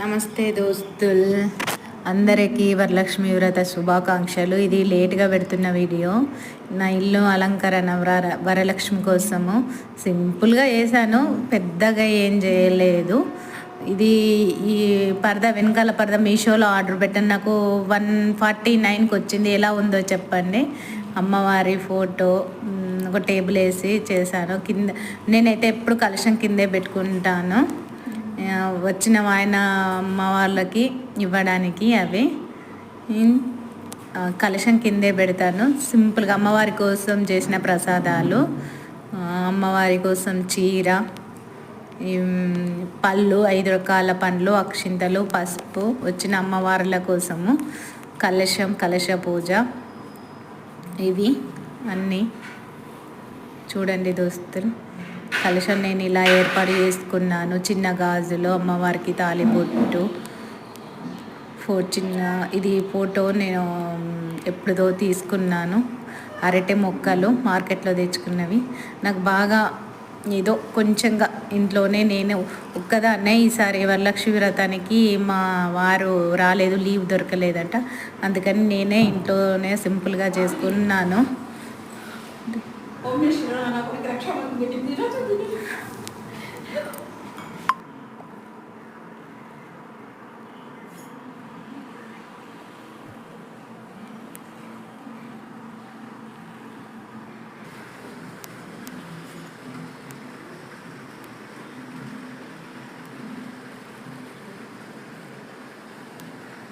నమస్తే దోస్తుల్. అందరికీ వరలక్ష్మి వ్రత శుభాకాంక్షలు. ఇది లేట్గా పెడుతున్న వీడియో. నా ఇల్లు అలంకరణ వర వరలక్ష్మి కోసము. సింపుల్గా వేసాను పెద్దగా ఏం చేయలేదు. ఇది ఈ పరద వెనకాల పరద మీషోలో ఆర్డర్ పెట్టాను. నాకు వన్ ఫార్టీ నైన్కి వచ్చింది. ఎలా ఉందో చెప్పండి. అమ్మవారి ఫోటో ఒక టేబుల్ వేసి చేశాను. కింద నేనైతే ఎప్పుడు కలశం కిందే పెట్టుకుంటాను. వచ్చిన ఆయన అమ్మ వాళ్ళకి ఇవ్వడానికి అవి. కలశం కిందే పెడతాను. సింపుల్గా అమ్మవారి కోసం చేసిన ప్రసాదాలు. అమ్మవారి కోసం చీర పళ్ళు ఐదు రకాల పండ్లు అక్షింతలు పసుపు వచ్చిన అమ్మవార్ల కోసము కలశం కలశ పూజ. ఇవి అన్నీ. చూడండి దోస్తులు. కలశం నేను ఇలా ఏర్పాటు చేసుకున్నాను. చిన్న గాజులో అమ్మవారికి తాలిబొట్టు ఫో చిన్న ఇది ఫోటో నేను ఎప్పుడుదో తీసుకున్నాను. అరటి మొక్కలు మార్కెట్లో తెచ్చుకున్నవి. నాకు బాగా ఏదో కొంచెంగా ఇంట్లోనే నేను ఒక్కదాన్నే ఈసారి వరలక్ష్మి వ్రతానికి మా వారు రాలేదు లీవ్ దొరకలేదంట. అందుకని నేనే ఇంట్లోనే సింపుల్గా చేసుకున్నాను. 엄밀 실을 하나 보니까 켜면 되겠니? 이러죠,